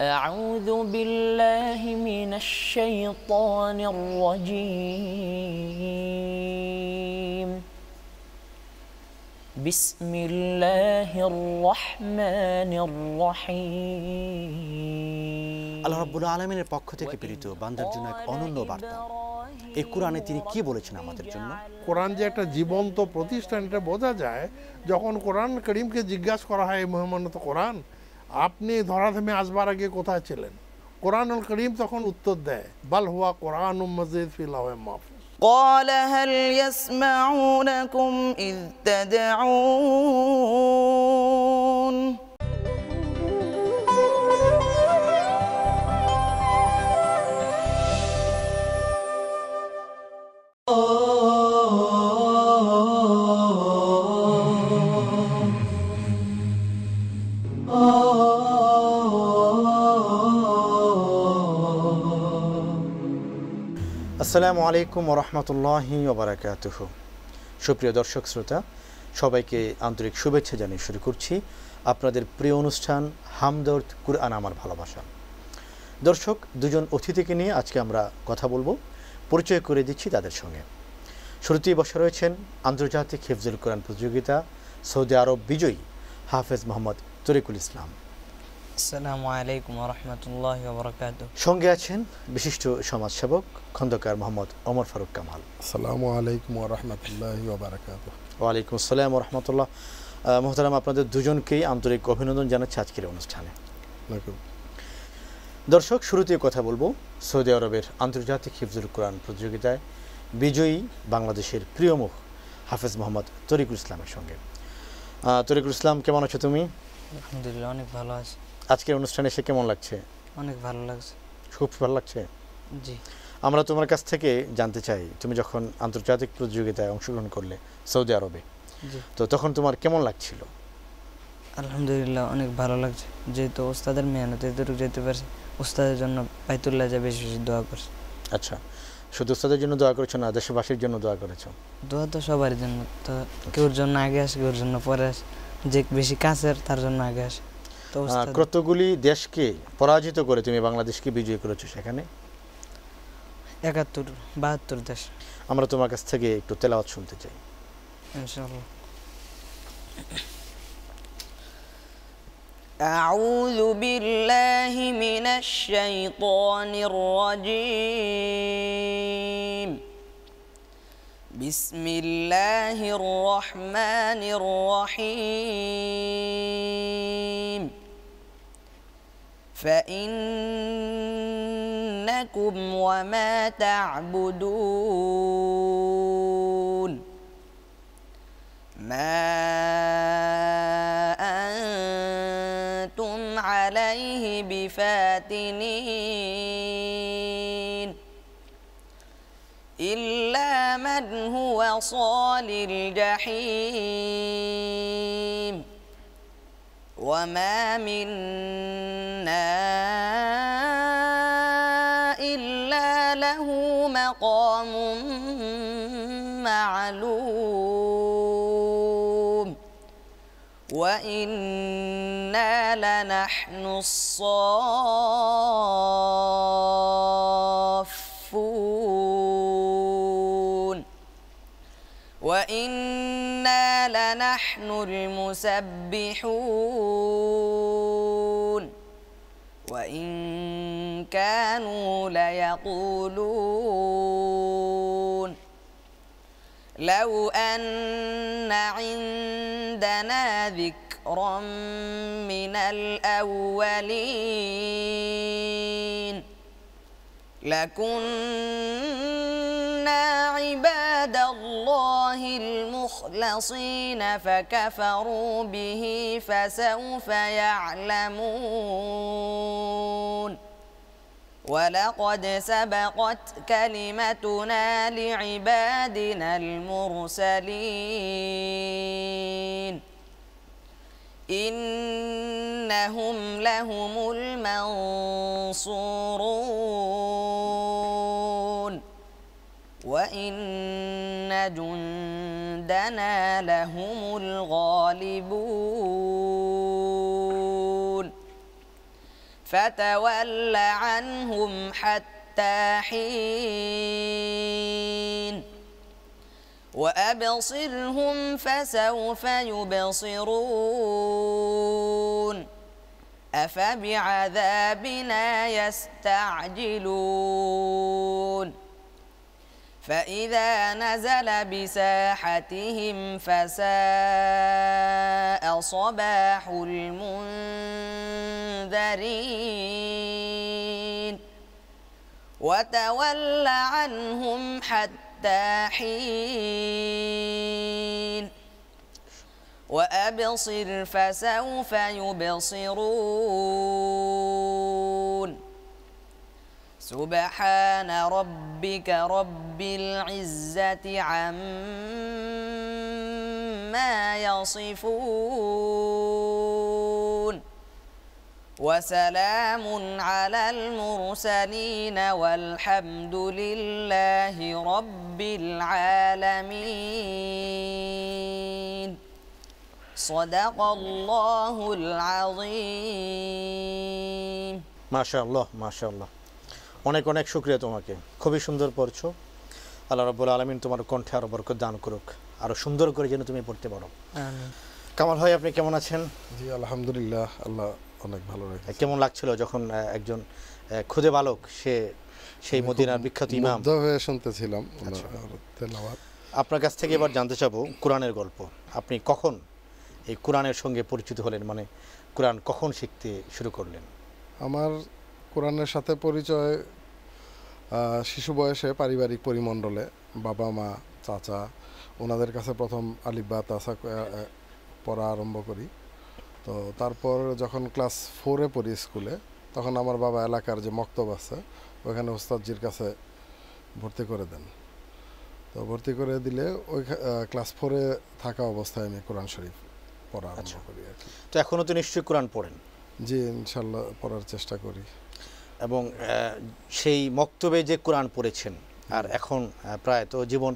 أعوذ بالله من الشيطان الرجيم بسم الله الرحمن الرحيم আল্লাহ রাব্বুল আলমিনের পক্ষ থেকে প্রেরিত বান্দার জন্য এক অনন্য বার্তা এই কোরআনে তিনি কি বলেছেন আমাদের জন্য কোরআন যে একটা জীবন্ত প্রতিষ্ঠান এটা বোঝা যায় যখন কোরআন করিমকে জিজ্ঞাসা করা হয় এই মহিমানত কোরআন আপনি ধরাধামে আসবার আগে কোথায় ছিলেন কোরআনুল করিম তখন উত্তর দেয় বাল হুয়া কোরআন মজিদ ফিলাহ মাহফুজ قال هل يسمعونكم إذ تدعون আসসালামু আলাইকুম ওরহমতুল্লাহি ওবরাকাতুহ সুপ্রিয় দর্শক শ্রোতা, সবাইকে আন্তরিক শুভেচ্ছা জানিয়ে শুরু করছি আপনাদের প্রিয় অনুষ্ঠান হামদর্দ কুরআন আমার ভালোবাসা। দর্শক, দুজন অতিথিকে নিয়ে আজকে আমরা কথা বলব, পরিচয় করে দিচ্ছি তাদের সঙ্গে। শুরুতেই বসে রয়েছেন আন্তর্জাতিক হিফজুল কোরআন প্রতিযোগিতা সৌদি আরব বিজয়ী হাফেজ মোহাম্মদ তরিকুল ইসলাম। আসসালামু আলাইকুম রহমতুল্লাহ বরকাত সঙ্গে আছেন বিশিষ্ট সমাজসেবক খন্দকার মোহাম্মদ ওমর ফারুক কামাল। আসসালামু আলাইকুম রহমতুল্লাহ বারাকাত ওয়ালাইকুম আসসালাম রহমতুল্লাহ মোহতারাম আপনাদের দুজনকেই আন্তরিক অভিনন্দন জানাচ্ছি আজকের অনুষ্ঠানে। দর্শক শুরুতে কথা বলব সৌদি আরবের আন্তর্জাতিক হিফজুল কোরআন প্রতিযোগিতায় বিজয়ী বাংলাদেশের প্রিয় মুখ হাফেজ মোহাম্মদ তরিকুল ইসলামের সঙ্গে। তরিকুল ইসলাম কেমন আছো তুমি? আলহামদুলিল্লাহ অনেক ভালো আছে। আজকের অনুষ্ঠানে এসে কেমন লাগছে? অনেক ভালো লাগছে। খুব ভালো লাগছে? জি। আমরা তোমার কাছ থেকে জানতে চাই তুমি যখন আন্তর্জাতিক প্রতিযোগিতায় অংশগ্রহণ করলে সৌদি আরবে তো তখন তোমার কেমন লাগছিল? আলহামদুলিল্লাহ অনেক ভালো লাগছে। যেহেতু ওস্তাদের মেহনত এতটুকু যেতে পারছে ওস্তাদের জন্য বাইতুল্লাহ যা বেশি বেশি দোয়া করছে। আচ্ছা শুধু ওস্তাদের জন্য দোয়া করেছ না দেশবাসীর জন্য দোয়া করেছ? দোয়া তো সবার জন্য। তো কেউর জন্য আগে আসে কেউর জন্য পরে আসে। যে বেশি কাছের তার জন্য আগে আসে। কতগুলি দেশকে পরাজিত করে তুমি বাংলাদেশকে বিজয়ী করেছো সেখানে একাত্তর বাহাত্তর দেশ আমরা তোমার কাছ থেকে একটু তেলাওয়াত শুনতে চাই ইনশাআল্লাহ أعوذ بالله من الشيطان الرجيم بسم الله الرحمن الرحيم فإنكم وما تعبدون ما أنتم عليه بفاتنين إلا من هو صال الجحيم وما منا وإنا لنحن الصافون وإنا لنحن المسبحون وإن كانوا ليقولون لو أن عندنا ذكرا من الأولين لكنا عباد الله المخلصين فكفروا به فسوف يعلمون ولقد سبقت كلمتنا لعبادنا المرسلين. إنهم لهم المنصورون. وإن جندنا لهم الغالبون. فتول عنهم حتى حين. وأبصرهم فسوف يبصرون. أفبعذابنا يستعجلون. فإذا نزل بساحتهم فساء صباح المنذرين. وتول عنهم حتى حين. وأبصر فسوف يبصرون. سبحان ربك رب العزة عما يصفون. وسلام على المرسلين والحمد لله رب العالمين. صدق الله العظيم. ما شاء الله ما شاء الله. অনেক অনেক শুক্রিয়া তোমাকে। খুবই সুন্দর পড়ছো। আল্লাহ রব্বুল আলমিন তোমার কণ্ঠে আরও বরকত দান করুক আরও সুন্দর করে যেন তুমি পড়তে পারো। কামাল ভাই আপনি কেমন আছেন? জি আলহামদুলিল্লাহ আল্লাহ অনেক ভালো কেমন লাগছিল যখন একজন খুদে বালক সে সেই মদিনার বিখ্যাত ইমাম? হয়ে শুনতেছিলাম আপনার কাছ থেকে এবার জানতে চাবো কোরআনের গল্প। আপনি কখন এই কোরআনের সঙ্গে পরিচিত হলেন? মানে কোরআন কখন শিখতে শুরু করলেন? আমার কোরআনের সাথে পরিচয় শিশু বয়সে পারিবারিক পরিমণ্ডলে বাবা মা চাচা ওনাদের কাছে প্রথম আলিব্বা তাসা পড়া আরম্ভ করি। তো তারপর যখন ক্লাস ফোরে পড়ি স্কুলে তখন আমার বাবা এলাকার যে মক্তব আছে ওখানে ওস্তাদজির কাছে ভর্তি করে দেন। তো ভর্তি করে দিলে ওই ক্লাস ফোরে থাকা অবস্থায় আমি কোরআন শরীফ পড়া আরম্ভ আচ্ছা। করি আর কি। তো এখনও তো নিশ্চয়ই কোরআন পড়েন? জি ইনশাল্লাহ পড়ার চেষ্টা করি। এবং সেই মক্তবে যে কোরআন পড়েছেন, আর এখন প্রায় তো জীবন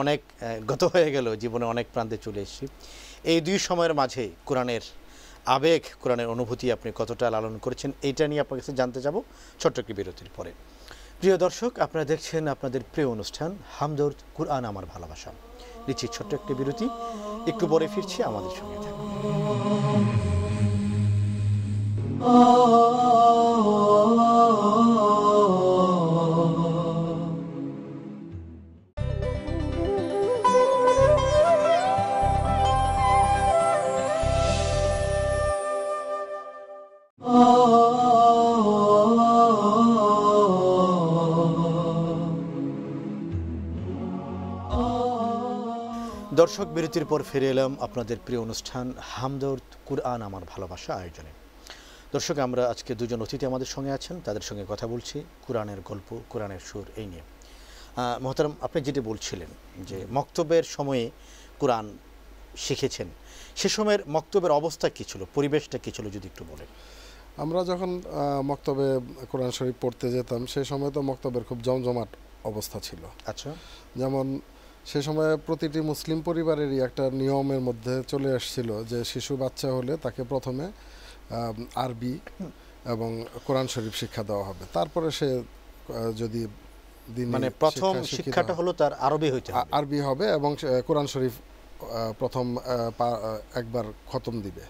অনেক গত হয়ে গেল, জীবনে অনেক প্রান্তে চলে এসেছি। এই দুই সময়ের মাঝে কোরআনের আবেগ, কোরআনের অনুভূতি আপনি কতটা লালন করেছেন, এইটা নিয়ে আপনার কাছে জানতে যাব ছোট্ট একটি বিরতির পরে। প্রিয় দর্শক, আপনারা দেখছেন আপনাদের প্রিয় অনুষ্ঠান, হামদর্দ কুরআন আমার ভালোবাসা। নিচ্ছি ছোট্ট একটি বিরতি, একটু পরে ফিরছি আমাদের সঙ্গে থাকুন। দর্শক বিরতির পর ফিরে এলাম আপনাদের প্রিয় অনুষ্ঠান হামদর্দ কুরআন আমার ভালোবাসা আয়োজনে। দর্শক আমরা আজকে দুজন অতিথি আমাদের সঙ্গে আছেন তাদের সঙ্গে কথা বলছি কোরআনের গল্প কোরআনের সুর এই নিয়ে। মহতারাম আপনি যেটি বলছিলেন যে মক্তবের সময়ে কোরআন শিখেছেন সে সময়ের মক্তবের অবস্থা কী ছিল পরিবেশটা কী ছিল যদি একটু বলেন। আমরা যখন মক্তবে কোরআন শরীফ পড়তে যেতাম সেই সময় তো মক্তবের খুব জমজমাট অবস্থা ছিল। আচ্ছা। যেমন সে সময় প্রতিটি মুসলিম পরিবারেরই একটা নিয়মের মধ্যে চলে আসছিল যে শিশু বাচ্চা হলে তাকে প্রথমে আরবি এবং কোরআন শরীফ শিক্ষা দেওয়া হবে। তারপরে সে যদি মানে প্রথম শিক্ষাটা হলো তার আরবি হইতে হবে। আরবি হবে এবং কোরআন শরীফ প্রথম একবার খতম দিবে।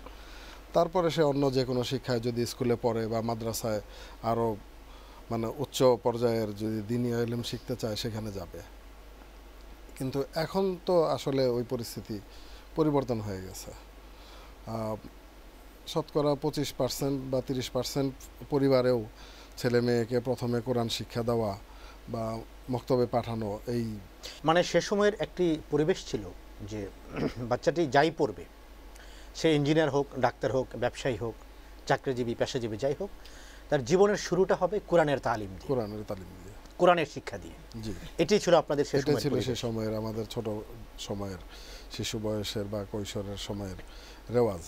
তারপরে সে অন্য যে কোনো শিক্ষায় যদি স্কুলে পড়ে বা মাদ্রাসায় আরও মানে উচ্চ পর্যায়ের যদি দিনী এলেম শিখতে চায় সেখানে যাবে। কিন্তু এখন তো আসলে ওই পরিস্থিতি পরিবর্তন হয়ে গেছে। শতকরা পঁচিশ পার্সেন্ট বা তিরিশ পার্সেন্ট পরিবারেও ছেলে মেয়েকে প্রথমে কোরআন শিক্ষা দেওয়া বা মক্তবে পাঠানো এই মানে সে সময়ের একটি পরিবেশ ছিল যে বাচ্চাটি যাই পড়বে সে ইঞ্জিনিয়ার হোক ডাক্তার হোক ব্যবসায়ী হোক চাকরিজীবী পেশাজীবী যাই হোক তার জীবনের শুরুটা হবে কোরআনের তালিম কোরআনের তালিম দিয়ে। কোরআনের শিক্ষা দিয়ে। জি। এটাই ছিল আপনাদের সে এটা সময়ের ছিল সে সময়ের আমাদের ছোট সময়ের শিশু বয়সের বা কৈশোরের সময়ের রেওয়াজ।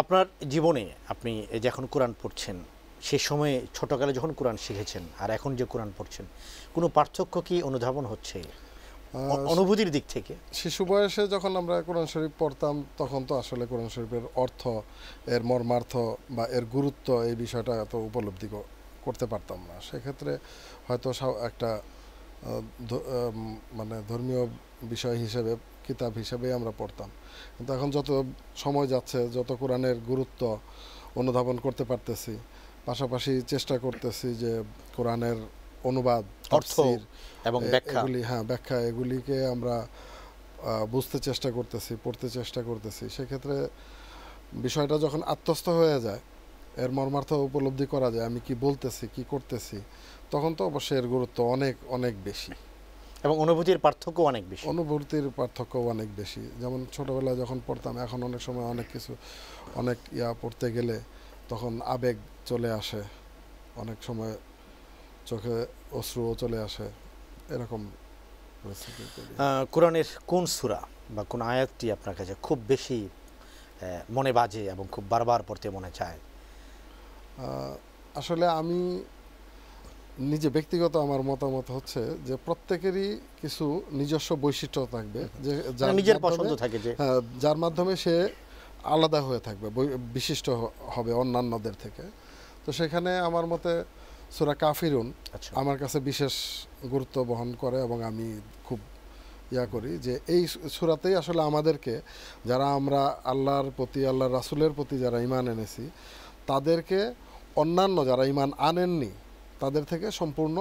আপনার জীবনে আপনি এই যে কোরআন পড়ছেন সে সময়ে ছোটকালে যখন কোরআন শিখেছেন আর এখন যে কোরআন পড়ছেন কোনো পার্থক্য কি অনুধাবন হচ্ছে? অনুভূতির দিক থেকে? শিশু বয়সে যখন আমরা কোরআন শরীফ পড়তাম তখন তো আসলে কোরআন শরীফের অর্থ এর মর্মার্থ বা এর গুরুত্ব এই বিষয়টা এত উপলব্ধি করতে পারতাম না। সেক্ষেত্রে হয়তো একটা মানে ধর্মীয় বিষয় হিসেবে কিতাব হিসেবে আমরা পড়তাম। কিন্তু এখন যত সময় যাচ্ছে যত কোরআনের গুরুত্ব অনুধাবন করতে পারতেছি পাশাপাশি চেষ্টা করতেছি যে কোরআনের অনুবাদ অর্থ এবং ব্যাখ্যা। এগুলি হ্যাঁ ব্যাখ্যা এগুলিকে আমরা বুঝতে চেষ্টা করতেছি পড়তে চেষ্টা করতেছি। সেক্ষেত্রে বিষয়টা যখন আত্মস্থ হয়ে যায় এর মর্মার্থ উপলব্ধি করা যায় আমি কি বলতেছি কি করতেছি তখন তো অবশ্যই এর গুরুত্ব অনেক অনেক বেশি। এবং অনুভূতির পার্থক্য অনেক বেশি। অনুভূতির পার্থক্য অনেক বেশি। যেমন ছোটবেলায় যখন পড়তাম এখন অনেক সময় অনেক কিছু অনেক ইয়া পড়তে গেলে তখন আবেগ চলে আসে অনেক সময় চোখে অশ্রুও চলে আসে এরকম কোরআনের কোন সূরা বা কোন আয়াতটি আপনার কাছে খুব বেশি মনে বাজে এবং খুব বারবার পড়তে মনে চায়? আসলে আমি নিজে ব্যক্তিগত আমার মতামত হচ্ছে যে প্রত্যেকেরই কিছু নিজস্ব বৈশিষ্ট্য থাকবে যে মানে নিজের পছন্দ থাকে যে হ্যাঁ, যার মাধ্যমে সে আলাদা হয়ে থাকবে বিশিষ্ট হবে অন্যান্যদের থেকে। তো সেখানে আমার মতে সুরা কাফিরুন আচ্ছা। আমার কাছে বিশেষ গুরুত্ব বহন করে এবং আমি খুব ইয়া করি যে এই সুরাতেই আসলে আমাদেরকে যারা আমরা আল্লাহর প্রতি আল্লাহর রাসূলের প্রতি যারা ইমান এনেছি তাদেরকে অন্যান্য যারা ইমান আনেননি তাদের থেকে সম্পূর্ণ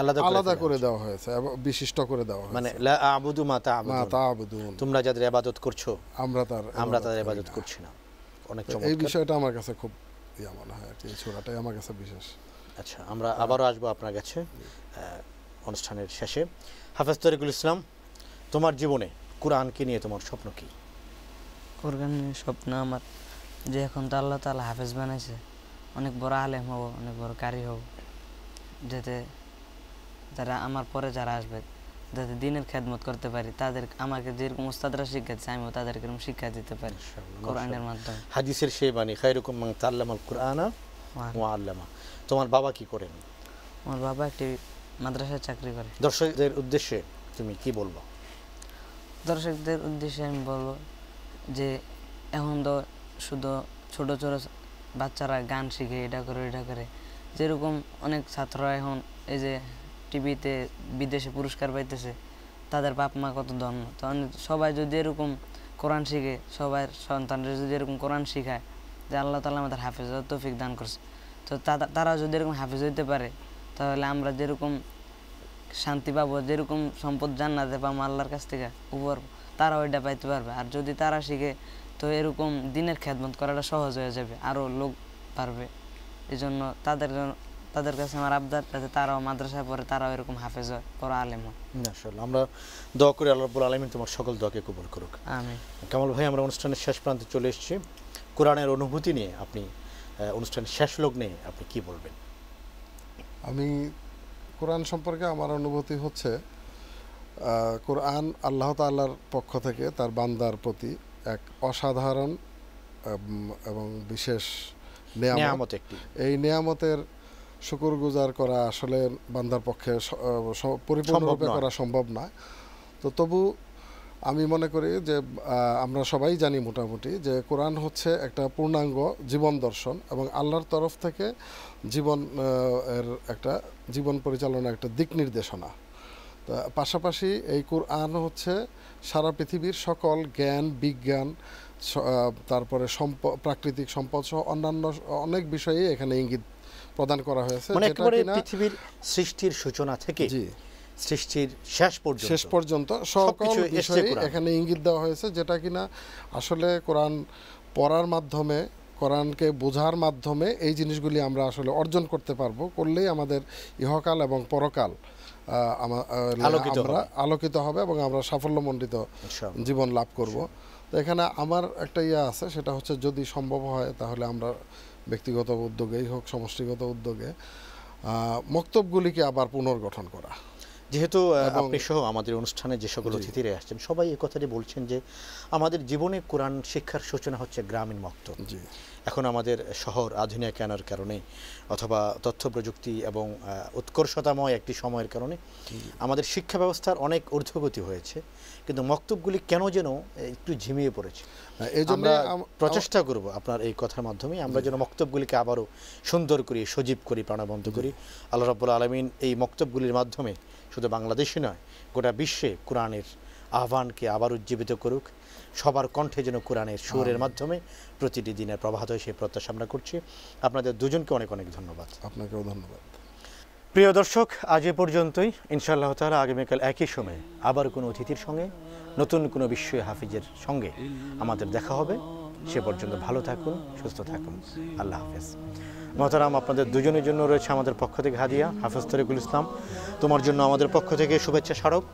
আলাদা আলাদা করে দেওয়া হয়েছে বিশিষ্ট করে দেওয়া হয়েছে। মানে লা আবুদু মা। তোমরা যাদের ইবাদত করছ আমরা তার আমরা তাদের ইবাদত করছি না। অনেক তো এই বিষয়টা আমার কাছে খুব ইয়া মনে হয় এই ছোড়াটাই আমার কাছে বিশেষ। আচ্ছা আমরা আবারও আসব আপনার কাছে অনুষ্ঠানের শেষে। হাফেজ তরিকুল ইসলাম তোমার জীবনে কোরআনকে নিয়ে তোমার স্বপ্ন কি? কোরআনের স্বপ্ন আমার যে এখন তো আল্লাহ তালা হাফেজ বানাইছে। অনেক বড় আলেম হব অনেক বড় কারি হব। যাতে যারা আমার পরে যারা আসবে যাতে দিনের খেদমত করতে পারি তাদের আমাকে যেরকম উস্তাদরা শিক্ষাচ্ছে আমিও তাদেরকে এরকম শিক্ষা দিতে পারি কোরআনের মাধ্যমে। হাদিসের সেই বাণী খায়রুকুম মান তাআল্লামাল কুরআনা আল্লামা। তোমার বাবা কি করেন? আমার বাবা একটি মাদ্রাসায় চাকরি করে। দর্শকদের উদ্দেশ্যে তুমি কি বলব? দর্শকদের উদ্দেশ্যে আমি বলব যে এখন তো শুধু ছোট ছোট বাচ্চারা গান শিখে, এটা করে এটা করে। যেরকম অনেক ছাত্ররা এখন এই যে টিভিতে বিদেশে পুরস্কার পাইতেছে, তাদের বাপ মা কত ধন্য। তো সবাই যদি এরকম কোরআন শিখে, সবার সন্তানরা যদি এরকম কোরআন শিখায়, যে আল্লাহ তালা আমাদের হাফেজ তৌফিক দান করছে। তো তারা যদি এরকম হাফেজ হইতে পারে, তাহলে আমরা যেরকম শান্তি পাবো, যেরকম সম্পদ জান্নাতে পাবো আল্লাহর কাছ থেকে উপর তারা ওইটা পাইতে পারবে। আর যদি তারা শিখে তো এরকম দিনের খেদমত করাটা সহজ হয়ে যাবে আরও লোক পারবে এই জন্য তাদের জন্য- তাদের কাছে আমার আবদার যাতে তারাও মাদ্রাসায় পড়ে তারাও এরকম হাফেজ হয় পড়া আলেম হয় মাশাআল্লাহ। আমরা দোয়া করি আল্লাহ রাব্বুল আলামিন তোমার সকল দোয়াকে কবুল করুক। আমি কামাল ভাই আমরা অনুষ্ঠানের শেষ প্রান্তে চলে এসেছি। কোরআনের অনুভূতি নিয়ে আপনি অনুষ্ঠানের শেষ লগ্নে আপনি কি বলবেন? আমি কোরআন সম্পর্কে আমার অনুভূতি হচ্ছে কোরআন আল্লাহ তাআলার পক্ষ থেকে তার বান্দার প্রতি এক অসাধারণ এবং বিশেষ নিয়ামত। একটি। এই নেয়ামতের শুকুর গুজার করা আসলে বান্দার পক্ষে পরিপূর্ণরূপে করা সম্ভব নয়। তো তবু আমি মনে করি যে আমরা সবাই জানি মোটামুটি যে কোরআন হচ্ছে একটা পূর্ণাঙ্গ জীবন দর্শন এবং আল্লাহর তরফ থেকে জীবন এর একটা জীবন পরিচালনা একটা দিক নির্দেশনা। পাশাপাশি এই কোরআন হচ্ছে সারা পৃথিবীর সকল জ্ঞান বিজ্ঞান তারপরে সম্প প্রাকৃতিক সম্পদ সহ অন্যান্য অনেক বিষয়ে এখানে ইঙ্গিত প্রদান করা হয়েছে। মানে একেবারে পৃথিবীর সৃষ্টির সূচনা থেকে জি। সৃষ্টির শেষ পর্যন্ত। শেষ পর্যন্ত সকল বিষয়ে এখানে ইঙ্গিত দেওয়া হয়েছে যেটা কিনা আসলে কোরআন পড়ার মাধ্যমে কোরআনকে বোঝার মাধ্যমে এই জিনিসগুলি আমরা আসলে অর্জন করতে পারব করলেই আমাদের ইহকাল এবং পরকাল। আমরা হবে। আলোকিত হবে এবং আমরা সাফল্যমণ্ডিত। জীবন লাভ করব তো এখানে আমার একটা ইয়ে আছে সেটা হচ্ছে যদি সম্ভব হয় তাহলে আমরা ব্যক্তিগত উদ্যোগেই হোক সমষ্টিগত উদ্যোগে মক্তবগুলিকে আবার পুনর্গঠন করা যেহেতু আপনি সহ আমাদের অনুষ্ঠানে যে সকল অতিথিরা আসছেন সবাই এই কথাটি বলছেন যে আমাদের জীবনে কোরআন শিক্ষার সূচনা হচ্ছে গ্রামীণ মক্ত। জি। এখন আমাদের শহর আধুনিক কেনার কারণে অথবা তথ্য প্রযুক্তি এবং উৎকর্ষতাময় একটি সময়ের কারণে আমাদের শিক্ষা ব্যবস্থার অনেক ঊর্ধ্বগতি হয়েছে। কিন্তু মক্তবগুলি কেন যেন একটু ঝিমিয়ে পড়েছে? এই জন্য আমরা প্রচেষ্টা করব আপনার এই কথার মাধ্যমে। আমরা যেন মক্তবগুলিকে আবারও সুন্দর করি সজীব করি প্রাণবন্ত করি। আল্লাহ রাব্বুল আলমিন এই মক্তবগুলির মাধ্যমে শুধু বাংলাদেশে নয় গোটা বিশ্বে কোরআনের আহ্বানকে আবার উজ্জীবিত করুক। সবার কণ্ঠে যেন কোরআনের সুরের মাধ্যমে প্রতিটি দিনের প্রভাত হয় সেই প্রত্যাশা আমরা করছি। আপনাদের দুজনকে অনেক অনেক ধন্যবাদ। আপনাকেও ধন্যবাদ। প্রিয় দর্শক, আজ এ পর্যন্তই। ইনশাআল্লাহ তাআলা আগামীকাল একই সময়ে আবার কোনো অতিথির সঙ্গে, নতুন কোনো বিশ্ব হাফিজের সঙ্গে আমাদের দেখা হবে। সে পর্যন্ত ভালো থাকুন, সুস্থ থাকুন। আল্লাহ হাফেজ। মহতারাম, আপনাদের দুজনের জন্য রয়েছে আমাদের পক্ষ থেকে হাদিয়া। হাফেজ তরিকুল ইসলাম, তোমার জন্য আমাদের পক্ষ থেকে শুভেচ্ছা স্মারক।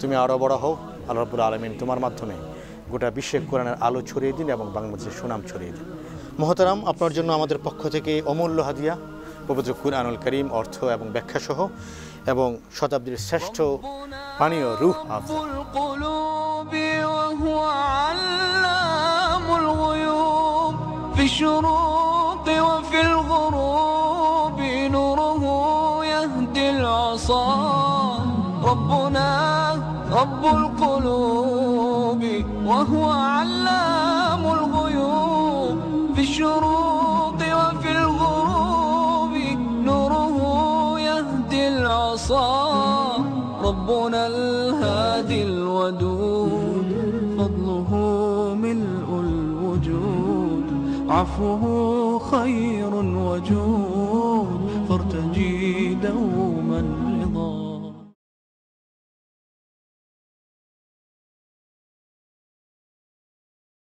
তুমি আরও বড় হও, আল্লাহ রাব্বুল আলমিন তোমার মাধ্যমে গোটা বিশ্বে কোরআনের আলো ছড়িয়ে দিন এবং বাংলাদেশের সুনাম ছড়িয়ে দিন। মহতারাম, আপনার জন্য আমাদের পক্ষ থেকে অমূল্য হাদিয়া। পবিত্র কুরআনুল করিম অর্থ এবং ব্যাখ্যা সহ এবং শতাব্দীর শ্রেষ্ঠ পানীয় রুহ আফজা القلوب وهو علام الغيوب في الشروق وفي الغروب نوره يهدي العصا ربنا رب القلوب وهو علام الغيوب في ربنا الهادي الودود فضله ملء الوجود عفوه خير وجود.